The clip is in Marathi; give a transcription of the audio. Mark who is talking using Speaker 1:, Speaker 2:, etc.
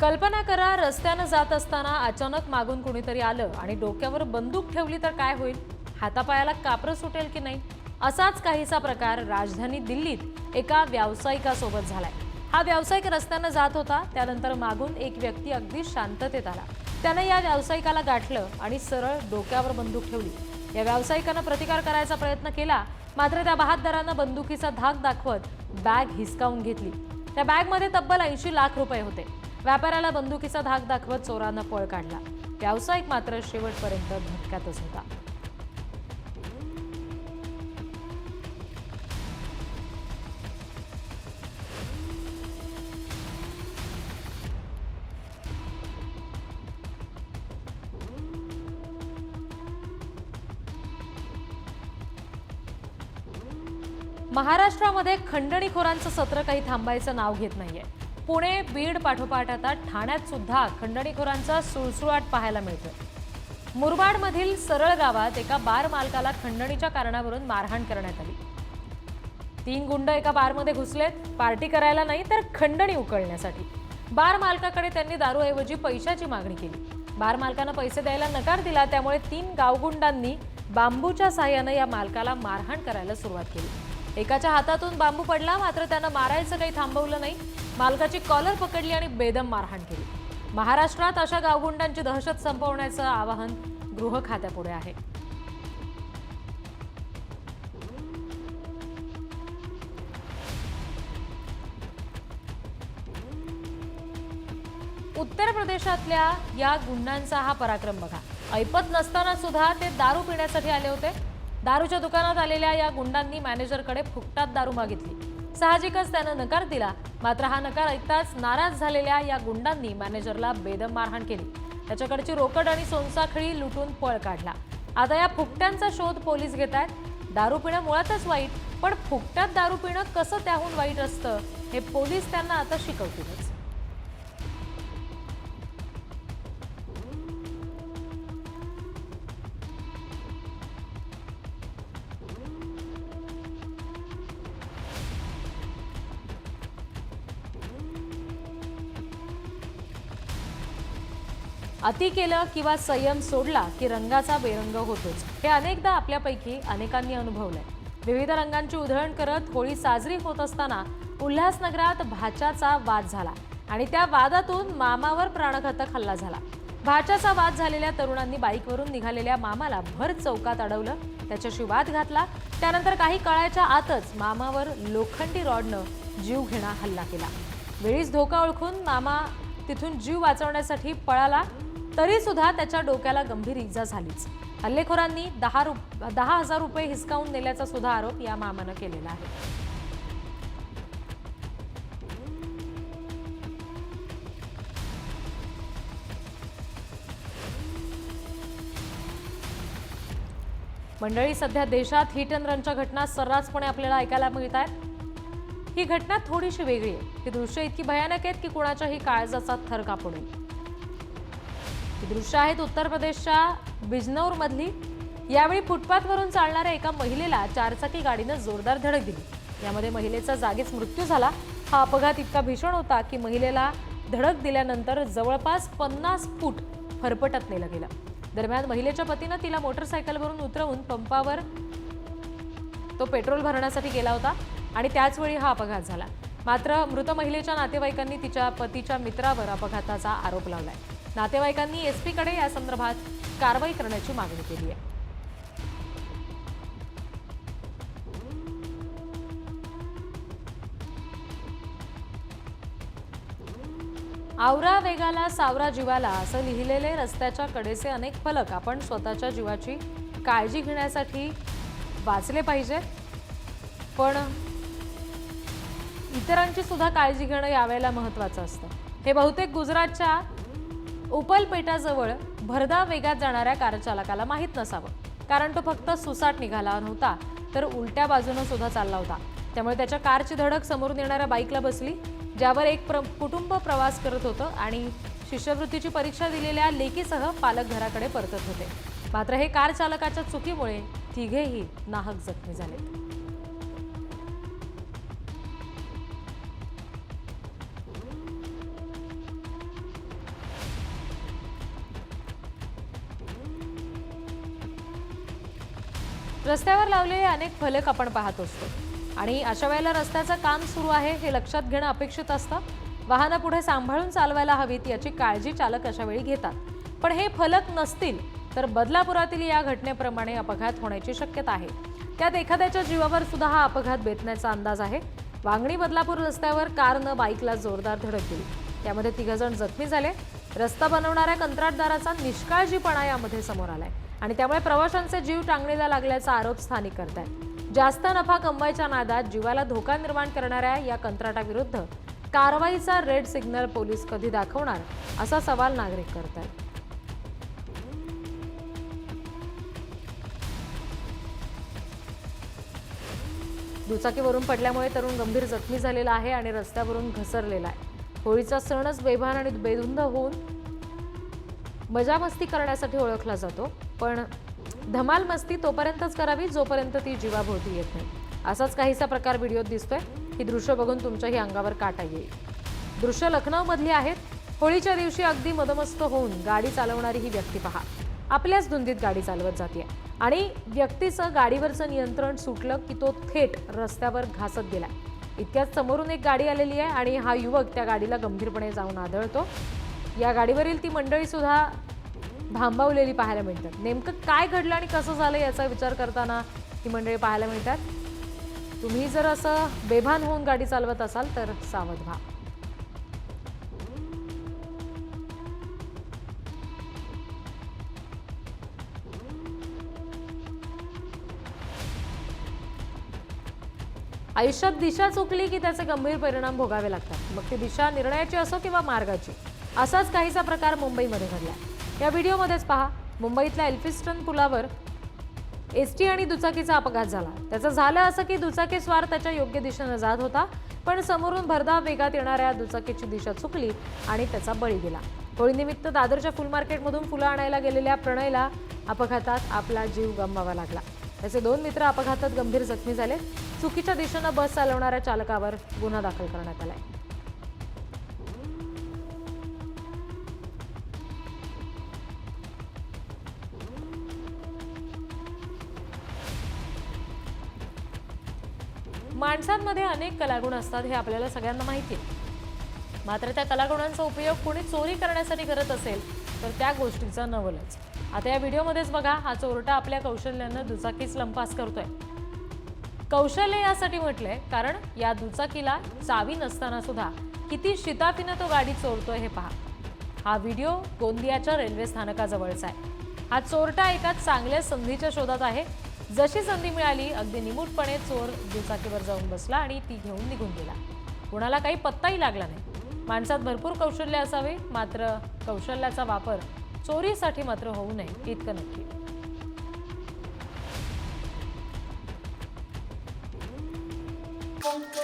Speaker 1: कल्पना करा रस्त्यानं जात असताना अचानक मागून कुणीतरी आलं आणि डोक्यावर बंदूक ठेवली तर काय होईल? हातापायाला कापरं सुटेल की नाही? असाच काहीसा प्रकार राजधानी दिल्लीत एका व्यावसायिकासोबत झालाय. हा व्यावसायिक रस्त्यानं जात होता त्यानंतर मागून एक व्यक्ती अगदी शांततेत आला. त्यानं या व्यावसायिकाला गाठलं आणि सरळ डोक्यावर बंदूक ठेवली. या व्यावसायिकानं प्रतिकार करायचा प्रयत्न केला मात्र त्या बहादरानं बंदुकीचा धाक दाखवत बॅग हिसकावून घेतली. त्या बॅगमध्ये तब्बल ऐंशी लाख रुपये होते. व्यापाऱ्याला बंदुकीचा धाक दाखवत चोरानं पळ काढला. व्यावसायिक मात्र शेवटपर्यंत धक्क्यातच होता. महाराष्ट्रामध्ये खंडणीखोरांचं सत्र काही थांबायचं नाव घेत नाहीये. पुणे बीड पाठोपाठ आता ठाण्यात सुद्धा खंडणीखोरांचा सुळसुळाट पाहायला मिळतोय. मुरबाडमधील सरळ गावात एका बार मालकाला खंडणीच्या कारणावरून मारहाण करण्यात आली. तीन गुंड एका बारमध्ये घुसलेत. पार्टी करायला नाही तर खंडणी उकळण्यासाठी. बार मालकाकडे त्यांनी दारूऐवजी पैशाची मागणी केली. बार मालकानं पैसे द्यायला नकार दिला त्यामुळे तीन गावगुंडांनी बांबूच्या सहाय्यानं या मालकाला मारहाण करायला सुरुवात केली. एकाच्या हातातून बांबू पडला मात्र त्यानं मारायचं काही थांबवलं नाही. मालकाची कॉलर पकडली आणि बेदम मारहाण केली. महाराष्ट्रात अशा गावगुंडांची दहशत संपवण्याचं आवाहन गृह खात्यापुढे आहे. उत्तर प्रदेशातल्या या गुंडांचा हा पराक्रम बघा. ऐपत नसताना सुद्धा ते दारू पिण्यासाठी आले होते. दारूच्या दुकानात आलेल्या या गुंडांनी मॅनेजरकडे फुकटात दारू मागितली. साहजिकच त्यानं नकार दिला मात्र हा नकार ऐकताच नाराज झालेल्या या गुंडांनी मॅनेजरला बेदम मारहाण केली. त्याच्याकडची रोकड आणि सोनसाखळी लुटून पळ काढला. आता या फुकट्यांचा शोध पोलीस घेत आहेत दारू पिणं मुळातच वाईट पण फुकट्यात दारू पिणं कसं त्याहून वाईट असतं हे पोलीस त्यांना आता शिकवतीलच. अति केलं किंवा संयम सोडला की रंगाचा बेरंग होतोच. हे अनेकदा आपल्यापैकी अनेकांनी अनुभवलंय. विविध रंगांची उधळण करत होळी साजरी होत असताना उल्हासनगरात भाच्याचा वाद झाला आणि त्या वादातून मामावर प्राणघातक हल्ला झाला. भाच्याचा वाद झालेल्या तरुणांनी बाईकवरून निघालेल्या मामाला भर चौकात अडवलं त्याच्याशी वाद घातला. त्यानंतर काही काळाच्या आतच मामावर लोखंडी रॉडनं जीव घेणा हल्ला केला. वेळीच धोका ओळखून मामा तिथून जीव वाचवण्यासाठी पळाला. तरी सुद्धा त्याच्या डोक्याला गंभीर इजा झालीच. हल्लेखोरांनी दहा रुप दहा हजार रुपये हिसकावून नेल्याचा सुद्धा आरोप या मामानं केलेला आहे. मंडळी सध्या देशात हिट अँड रनच्या घटना सर्रासपणे आपल्याला ऐकायला मिळत आहेत. ही घटना थोडीशी वेगळी आहे. ही दृश्य इतकी भयानक आहेत की कोणाच्याही काळजाचा थर कापून येईल दृश्य आहेत उत्तर प्रदेशच्या बिजनौरमधली. यावेळी फुटपाथवरून चालणाऱ्या एका महिलेला चारचाकी गाडीनं जोरदार धडक दिली. यामध्ये महिलेचा जागीच मृत्यू झाला. हा अपघात इतका भीषण होता की महिलेला धडक दिल्यानंतर जवळपास पन्नास फूट फरफटत नेलं गेलं. दरम्यान महिलेच्या पतीनं तिला मोटरसायकलवरून उतरवून पंपावर तो पेट्रोल भरण्यासाठी गेला होता आणि त्याचवेळी हा अपघात झाला. मात्र मृत महिलेच्या नातेवाईकांनी तिच्या पतीच्या मित्रावर अपघाताचा आरोप लावलाय. नातेवाईकांनी एसपीकडे या संदर्भात कारवाई करण्याची मागणी केली आहे. आवरा वेगाला सावरा जीवाला असं लिहिलेले रस्त्याच्या कडेचे अनेक फलक आपण स्वतःच्या जीवाची काळजी घेण्यासाठी वाचले पाहिजेत. पण इतरांची सुद्धा काळजी घेणं यावेळेला महत्वाचं असतं. हे बहुतेक गुजरातच्या उपलपेटाजवळ भरधाव वेगात जाणाऱ्या कारचालकाला माहीत नसावं. कारण तो फक्त सुसाट निघाला नव्हता तर उलट्या बाजूनं सुद्धा चालला होता. त्यामुळे त्याच्या कारची धडक समोरून येणाऱ्या बाईकला बसली ज्यावर एक प्र कुटुंब प्रवास करत होतं आणि शिष्यवृत्तीची परीक्षा दिलेल्या लेकीसह पालक घराकडे परतत होते. मात्र हे कार चालकाच्या चुकीमुळे तिघेही नाहक जखमी झाले रस्त्यावर लावलेले अनेक फलक आपण पाहत असतो. आणि अशा वेळेला रस्त्याचं काम सुरू आहे हे लक्षात घेणं अपेक्षित असतं. वाहनं पुढे सांभाळून चालवायला हवीत याची काळजी चालक अशा वेळी घेतात. पण हे फलक नसतील तर बदलापुरातील या घटनेप्रमाणे अपघात होण्याची शक्यता आहे. त्यात एखाद्याच्या जीवावर सुद्धा हा अपघात बेतण्याचा अंदाज आहे. वांगणी बदलापूर रस्त्यावर कारनं बाईकला जोरदार धडक दिली. त्यामध्ये तिघजण जखमी झाले. रस्ता बनवणाऱ्या कंत्राटदाराचा निष्काळजीपणा यामध्ये समोर आलाय. आणि त्यामुळे प्रवाशांचे जीव टांगणीला लागल्याचा आरोप स्थानिक करत आहेत. जास्त नफा कमवायच्या नादात जीवाला धोका निर्माण करणाऱ्या या कंत्राटाविरुद्ध कारवाईचा रेड सिग्नल पोलीस कधी दाखवणार असा सवाल नागरिक करत आहेत. दुचाकीवरून पडल्यामुळे तरुण गंभीर जखमी झालेला आहे आणि रस्त्यावरून घसरलेला आहे. होळीचा सणच बेभान आणि बेधुंद होऊन मजामस्ती करण्यासाठी ओळखला जातो पण धमाल मस्ती तोपर्यंतच करावी जोपर्यंत ती जीवाभोवती येत नाही. असाच काहीसा प्रकार व्हिडिओत दिसतोय. ही दृश्य बघून तुमच्याही अंगावर काटा येईल. दृश्य लखनौमधली आहेत. होळीच्या दिवशी अगदी मदमस्त होऊन गाडी चालवणारी ही व्यक्ती पहा. आपल्याच धुंदीत गाडी चालवत जाते आणि व्यक्तीचं गाडीवरचं नियंत्रण सुटलं की तो थेट रस्त्यावर घासत गेला इतक्यात समोरून एक गाडी आलेली आहे आणि हा युवक त्या गाडीला गंभीरपणे जाऊन आदळतो. या गाडीवरील ती मंडळी सुद्धा भांबावलेली पाहायला मिळतात. नेमकं काय घडलं आणि कसं झालं याचा विचार करताना ही मंडळी पाहायला मिळतात. तुम्ही जर असं बेभान होऊन गाडी चालवत असाल तर सावध व्हा. आयुष्यात दिशा चुकली की त्याचे गंभीर परिणाम भोगावे लागतात. मग ती दिशा निर्णयाची असो किंवा मार्गाची. असाच काहीसा प्रकार मुंबईमध्ये घडला या व्हिडिओमध्येच पहा मुंबईतल्या एल्फिस्टन पुलावर एस टी आणि दुचाकीचा अपघात झाला. त्याचं झालं असं की दुचाकी स्वार त्याच्या योग्य दिशेनं जात होता पण समोरून भरधाव वेगात येणाऱ्या दुचाकीची दिशा चुकली आणि त्याचा बळी गेला. होळीनिमित्त दादरच्या फुल मार्केटमधून फुलं आणायला गेलेल्या प्रणयला अपघातात आपला जीव गमवावा लागला. त्याचे दोन मित्र अपघातात गंभीर जखमी झाले. चुकीच्या दिशेनं बस चालवणाऱ्या चालकावर गुन्हा दाखल करण्यात आलाय. माणसांमध्ये अनेक कलागुण असतात हे आपल्याला सगळ्यांना माहिती आहे. मात्र त्या कलागुणांचा उपयोग कोणी चोरी करण्यासाठी करत असेल तर त्या गोष्टीचा नवलच. आता या व्हिडिओमध्येच बघा हा चोरटा आपल्या कौशल्यानं दुचाकीच लंपास करतोय. कौशल्य यासाठी म्हटलंय कारण या दुचाकीला चावी नसताना सुद्धा किती शिताफीनं तो गाडी चोरतोय हे पहा. हा व्हिडिओ गोंदियाच्या रेल्वे स्थानकाजवळचा आहे. हा चोरटा एका चांगल्या संधीच्या शोधात आहे. जशी संधी मिळाली अगदी निमूटपणे चोर दुचाकीवर जाऊन बसला आणि ती घेऊन निघून गेला कोणाला काही पत्ताही लागला नाही माणसात भरपूर कौशल्य असावे मात्र कौशल्याचा वापर चोरीसाठी मात्र होऊ नये इतकं नक्की
Speaker 2: Thank you.